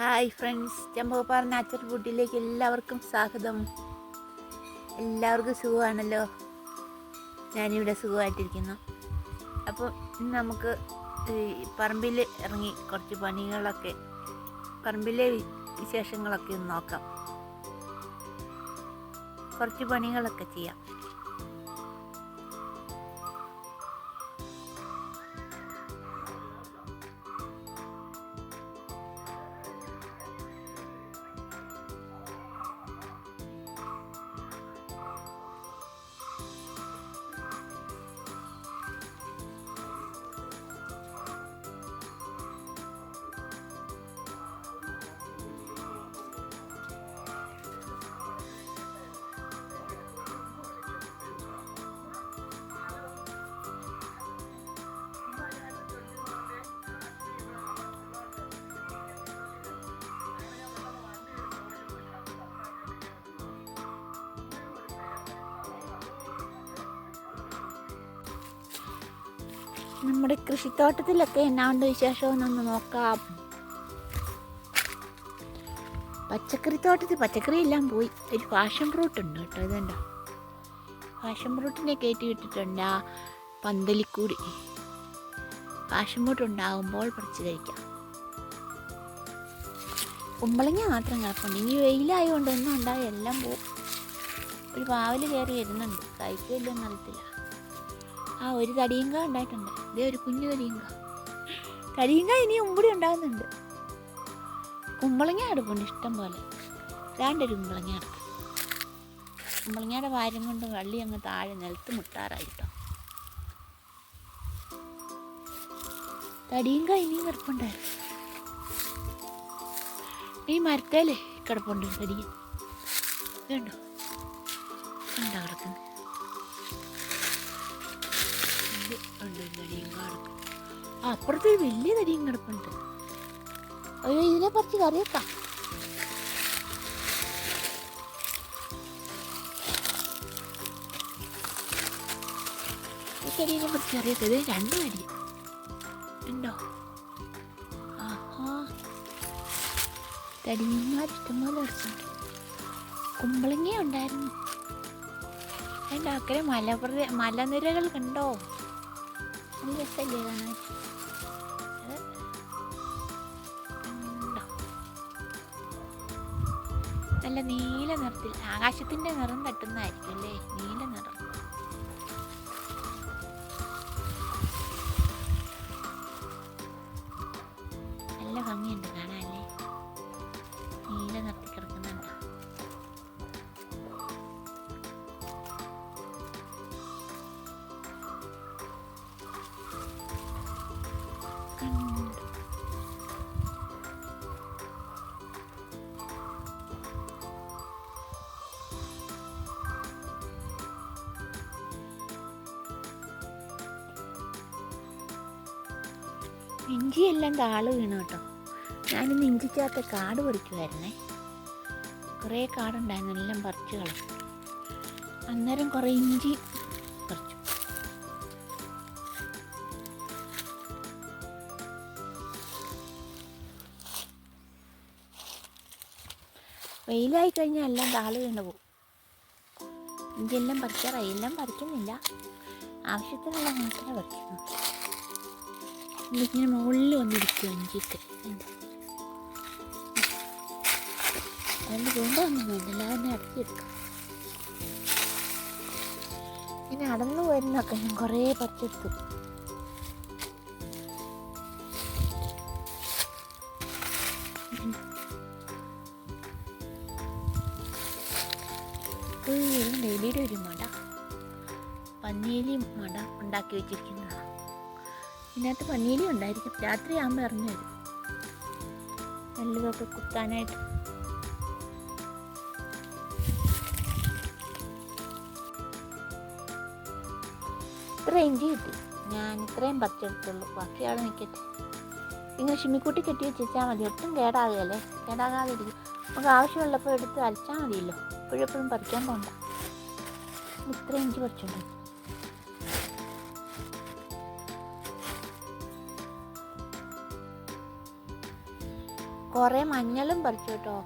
Hi friends Chambakappara natural ഫുഡിലേക്ക് എല്ലാവർക്കും സ്വാഗതം. എല്ലാവർക്കും സുഖമാണല്ലോ? ഞാനിവിടെ സുഖമായിട്ടിരിക്കുന്നു. അപ്പോൾ ഇന്ന് നമുക്ക് പറമ്പിൽ ഇറങ്ങി കുറച്ച് പണികളൊക്കെ പറമ്പിലെ വിശേഷങ്ങളൊക്കെ ഒന്ന് നോക്കാം. കുറച്ച് പണികളൊക്കെ ചെയ്യാം. നമ്മുടെ കൃഷിത്തോട്ടത്തിലൊക്കെ എന്നാണ്ട് വിശേഷമെന്നൊന്ന് നോക്കാം. പച്ചക്കറി തോട്ടത്തിൽ പച്ചക്കറി എല്ലാം പോയി. ഒരു പാഷൻ ഫ്രൂട്ട് ഉണ്ട് കേട്ടോ ഇതുണ്ടോ? പാഷൻ ഫ്രൂട്ടിനെ കയറ്റി വിട്ടിട്ടുണ്ട് ആ പന്തലിക്കൂടി. പാഷൻ ഫ്രൂട്ട് ഉണ്ടാകുമ്പോൾ പറിച്ച് കഴിക്കാം. കുമ്പളങ്ങ മാത്രം കിടപ്പുണ്ട്. ഇനി വെയിലായതുകൊണ്ട് ഒന്നും ഉണ്ടായി എല്ലാം പോവും. ഒരു പാവൽ കയറി വരുന്നുണ്ട്. കഴിക്കില്ലെന്ന് അറിയത്തില്ല. ആ ഒരു തടിയങ്ക ഉണ്ടായിട്ടുണ്ട്. ഇതേ ഒരു കുഞ്ഞു തടിയങ്ക. തടിയങ്ക ഇനി ഉമ്പടി ഉണ്ടാകുന്നുണ്ട്. കുമ്പളങ്ങ അടുപ്പുണ്ട് ഇഷ്ടം പോലെ. രണ്ടൊരു കുമ്പളങ്ങ അടുപ്പ് കുമ്പളങ്ങയുടെ വാരം കൊണ്ട് വള്ളി അങ്ങ് താഴെ നിലത്ത് മുട്ടാറായിട്ടോ. തടിയങ്ക ഇനിയും കിടപ്പുണ്ടായിരുന്നു ഈ മരത്തേലേ കിടപ്പുണ്ട് തടിയ ഉണ്ടാ കിടക്കുന്നത് ഇത് നടിയും കാർക്ക് അപ്പുറത്തൊരു അപ്പുറത്ത് വലിയ നടിയും കിടപ്പുണ്ട്. അയ്യോ ഇതിനെ പറിച്ച് കറിയേക്കാം ചെടീനെ ഈ തടീനെ പറിച്ച് കറി രണ്ട് തടി ഉണ്ടോ? ആഹാ. ഇഷ്ടംപോലെ കുമ്പളങ്ങ ഉണ്ടായിരുന്നു എന്റെ അക്കരെ മലപ്രദേ മലനിരകൾ കണ്ടോ? നല്ല രസമല്ലേ കാണാൻ? നല്ല നീല നിറത്തിൽ ആകാശത്തിന്റെ നിറം തട്ടുന്നതായിരിക്കും അല്ലേ? നീല നിറം. ഇഞ്ചിയെല്ലാം താൾ വീണു കേട്ടോ. ഞാനിന്ന് ഇഞ്ചിക്കകത്ത് കാട് പറിക്കുമായിരുന്നേ കുറേ കാടുണ്ടായിരുന്നു എല്ലാം പറിച്ചു കളഞ്ഞു. അന്നേരം കുറേ ഇഞ്ചി പറിച്ചു. വെയിലായി കഴിഞ്ഞാൽ എല്ലാം താൾ വീണ് പോകും ഇഞ്ചിയെല്ലാം പറിക്കാറായി. എല്ലാം പറിക്കുന്നില്ല. ആവശ്യത്തിനുള്ള മാത്രമേ പറിക്കുന്നു ഇങ്ങനെ മുകളിൽ വന്നിരിക്കും ഇഞ്ചിക്ക് അതുകൊണ്ട് കൊണ്ടൊന്നും വേണ്ടില്ല അതിനെ അടക്കിയെടുക്കാം. ഇനി അടന്നു വരുന്നൊക്കെ ഞാൻ കുറേ പറിച്ചെടുത്തു ഒരു ഡെയിലിയുടെ ഒരു മട. പന്നിയിലും മട ഉണ്ടാക്കി വെച്ചിരിക്കുന്നതാണ്. ഇതിനകത്ത് പന്നീലി ഉണ്ടായിരിക്കും. രാത്രി ആകുമ്പോൾ ഇറങ്ങി വരും. നല്ലതൊക്കെ കുത്താനായിട്ട്. ഇത്ര ഇഞ്ചി കിട്ടി. ഞാൻ ഇത്രയും പറിച്ചെടുത്തുള്ളൂ ബാക്കി ആൾ നിൽക്കട്ടെ ഇങ്ങനെ ഷിമ്മിക്കൂട്ടി കെട്ടി വെച്ചാൽ മതി. ഒട്ടും കേടാകുകയല്ലേ? കേടാകാതിരിക്കും. നമുക്ക് ആവശ്യമുള്ളപ്പോൾ എടുത്ത് അരച്ചാൽ മതിയല്ലോ. എപ്പോഴെപ്പോഴും പറിക്കാൻ പോകണ്ട ഇത്രയും ഇഞ്ചി പറിച്ചുണ്ട്. കുറേ മഞ്ഞളും പറിച്ചു കേട്ടോ.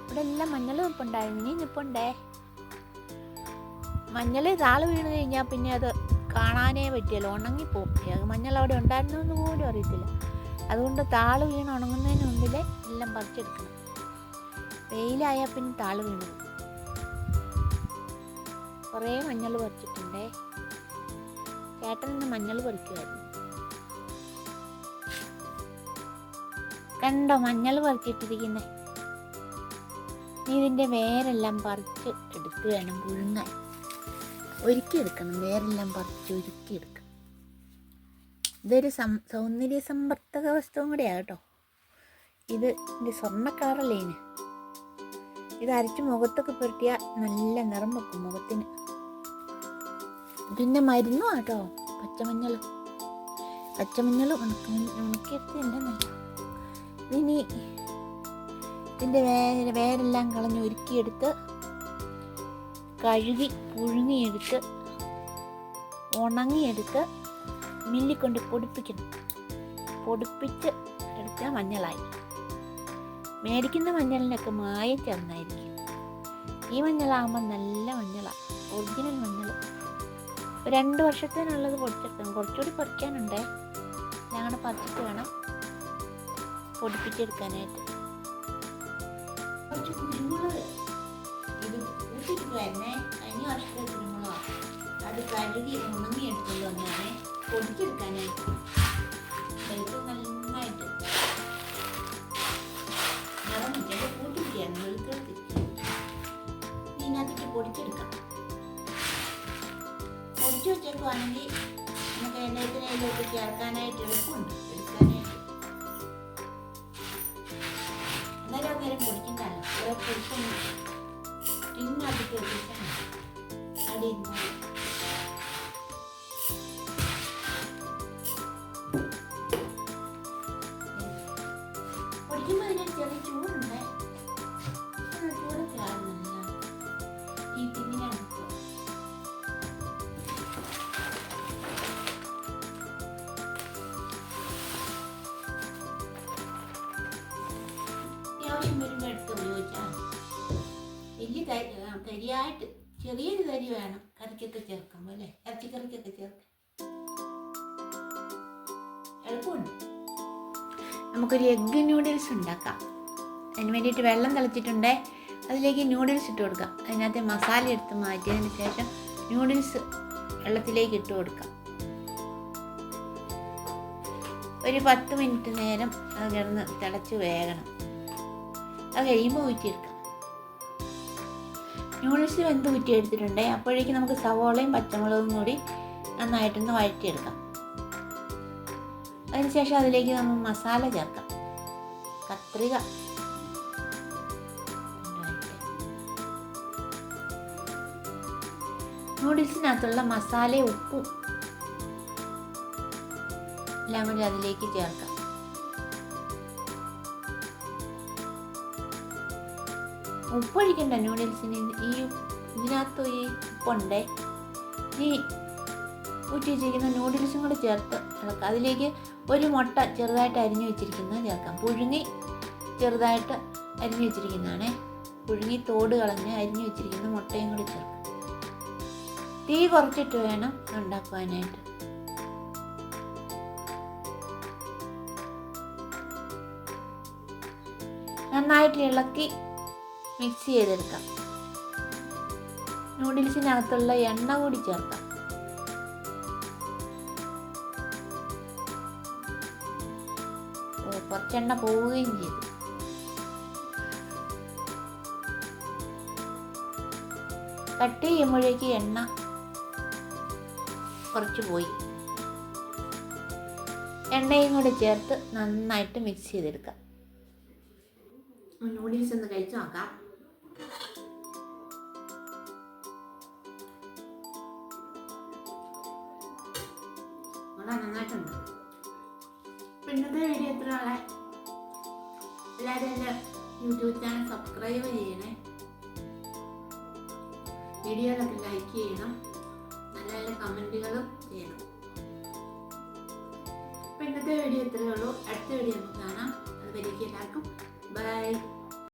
ഇവിടെ എല്ലാം മഞ്ഞൾ നിൽപ്പുണ്ടായിരുന്നു ഇനി നിൽപ്പുണ്ടേ മഞ്ഞൾ താൾ വീണ് കഴിഞ്ഞാൽ പിന്നെ അത് കാണാനേ പറ്റിയല്ലോ ഉണങ്ങിപ്പോകും മഞ്ഞൾ അവിടെ ഉണ്ടായിരുന്നു എന്ന് പോലും അറിയത്തില്ല. അതുകൊണ്ട് താൾ വീണ് ഉണങ്ങുന്നതിന് മുമ്പിൽ എല്ലാം പറിച്ചെടുക്കണം. വെയിലായാൽ പിന്നെ താൾ വീണു. കുറേ മഞ്ഞൾ പറിച്ചിട്ടുണ്ടേ. ചേട്ടൻ ഇന്ന് മഞ്ഞൾ പറിക്കുമായിരുന്നു കണ്ടോ മഞ്ഞൾ പറിച്ചിട്ടിരിക്കുന്നത് നീ ഇതിന്റെ വേരെല്ലാം പറിച്ച് എടുത്ത് വേണം പുഴുങ്ങാൻ. ഒരുക്കിയെടുക്കണം വേരെല്ലാം പറിച്ച് ഒരുക്കിയെടുക്കണം ഇതൊരു സം സൗന്ദര്യ സമ്പർത്തക വസ്തുവും കൂടെയാണ് കേട്ടോ. ഇത് ഇതിന്റെ സ്വർണക്കാറല്ലേന് ഇത്? അരച്ച് മുഖത്തൊക്കെ പുരട്ടിയാൽ നല്ല നിറം വെക്കും മുഖത്തിന്. പിന്നെ മരുന്നും കേട്ടോ പച്ചമഞ്ഞൾ. പച്ചമഞ്ഞൾ ഉണക്ക ഉണക്കിയെടുത്തിട്ടുണ്ടെന്നല്ല ഇനി ഇതിന്റെ വേര് വേരെല്ലാം കളഞ്ഞ് ഒരുക്കിയെടുത്ത് കഴുകി പുഴുങ്ങിയെടുത്ത് ഉണങ്ങിയെടുത്ത് മില്ലിൽ കൊണ്ട് പൊടിപ്പിക്കണം. പൊടിപ്പിച്ച് എടുത്താൽ മഞ്ഞളായി. മേടിക്കുന്ന മഞ്ഞളിനൊക്കെ മായം ചേർന്നായിരിക്കും. ഈ മഞ്ഞളാകുമ്പോൾ നല്ല മഞ്ഞളാണ് ഒറിജിനൽ മഞ്ഞൾ രണ്ട് വർഷത്തിനുള്ളത് പൊടിച്ചെടുക്കണം. കുറച്ചുകൂടി പറിക്കാനുണ്ടേ. ഞങ്ങളുടെ പറിച്ചിട്ട് വേണം. പൊടിപ്പിച്ചെടുക്കാനായിട്ട്. അത് വന്നാണേ പൊടിച്ചെടുക്കാം. പൊടിച്ചു വെച്ചേക്കുവാണെങ്കിൽ നമുക്ക് എണ്ണയത്തിനതിലോട്ട് ചേർക്കാനായിട്ട് എളുപ്പമുണ്ട്. അന്നേരം പൊടിക്കണ്ടല്ലോ ഓരോ പൊടിക്കുന്നു ടിന്നകത്തേക്ക് വെച്ചാൽ അടിയിൽ നിന്ന് പൊടിക്കുമ്പോൾ അതിന് ചെറിയ ചൂടുണ്ട് ആ, തരിയായിട്ട് ചെറിയൊരു തരി വേണം. കറിക്കൊക്കെ ചേർക്കുമ്പോൾ അല്ലേ? ഇറച്ചിക്കറിക്കൊക്കെ ചേർക്കാം. എളുപ്പമുണ്ട്. നമുക്കൊരു എഗ്ഗ് നൂഡിൽസ് ഉണ്ടാക്കാം. അതിന് വേണ്ടിയിട്ട് വെള്ളം തിളച്ചിട്ടുണ്ടേ. അതിലേക്ക് നൂഡിൽസ് ഇട്ട് കൊടുക്കാം. അതിനകത്ത് മസാല എടുത്ത് മാറ്റിയതിന് ശേഷം നൂഡിൽസ് വെള്ളത്തിലേക്ക് ഇട്ട് കൊടുക്കാം. ഒരു പത്ത് മിനിറ്റ് നേരം അത് കിടന്ന് തിളച്ച് വേകണം. അത് കഴിയുമ്പോൾ ഊറ്റിയെടുക്കാം. നൂഡിൽസ് വെന്ത് കുറ്റിയെടുത്തിട്ടുണ്ട് അപ്പോഴേക്കും നമുക്ക് സവോളയും പച്ചമുളകും കൂടി നന്നായിട്ടൊന്ന് വഴറ്റിയെടുക്കാം. അതിനുശേഷം അതിലേക്ക് നമ്മൾ മസാല ചേർക്കാം. കത്രിക. നൂഡിൽസിനകത്തുള്ള മസാല ഉപ്പും എല്ലാം കൂടി അതിലേക്ക് ചേർക്കാം. ഉപ്പൊഴിക്കണ്ട നൂഡിൽസിന് ഈ ഇതിനകത്ത് ഈ ഉപ്പുണ്ടേ ഈ ഊറ്റി വെച്ചിരിക്കുന്ന നൂഡിൽസും കൂടെ ചേർത്ത് ഇളക്കാം. അതിലേക്ക് ഒരു മുട്ട ചെറുതായിട്ട് അരിഞ്ഞു വെച്ചിരിക്കുന്നത് ചേർക്കാം. പുഴുങ്ങി ചെറുതായിട്ട് അരിഞ്ഞു വെച്ചിരിക്കുന്നതാണേ. പുഴുങ്ങി തോട് കളഞ്ഞ് അരിഞ്ഞു വെച്ചിരിക്കുന്ന മുട്ടയും കൂടി ചേർക്കാം. തീ കുറച്ചിട്ട് വേണം ഉണ്ടാക്കുവാനായിട്ട്. നന്നായിട്ട് ഇളക്കി മിക്സ് ചെയ്തെടുക്കാം. നൂഡിൽസിനകത്തുള്ള എണ്ണ കൂടി ചേർക്കാം. കുറച്ചെണ്ണ പോവുകയും ചെയ്തു. കട്ട് ചെയ്യുമ്പോഴേക്ക് എണ്ണ കുറച്ച് പോയി. എണ്ണയും കൂടി ചേർത്ത് നന്നായിട്ട് മിക്സ് ചെയ്തെടുക്കാം. നൂഡിൽസ് ഒന്ന് കഴിച്ചു നോക്കാം. നന്നായിട്ടുണ്ട് പിന്നത്തെ വീഡിയോ എത്ര ആളെ? എല്ലാവരും എന്റെ യൂട്യൂബ് ചാനൽ സബ്സ്ക്രൈബ് ചെയ്യണേ. വീഡിയോയിലൊക്കെ ലൈക്ക് ചെയ്യണം. നല്ല നല്ല കമന്റുകളും ചെയ്യണം. പിന്നത്തെ വീഡിയോ ഇത്രയേ ഉള്ളൂ? അടുത്ത വീഡിയോ നമുക്ക് കാണാം. അത് വരിക്കും എല്ലാവർക്കും. ബൈ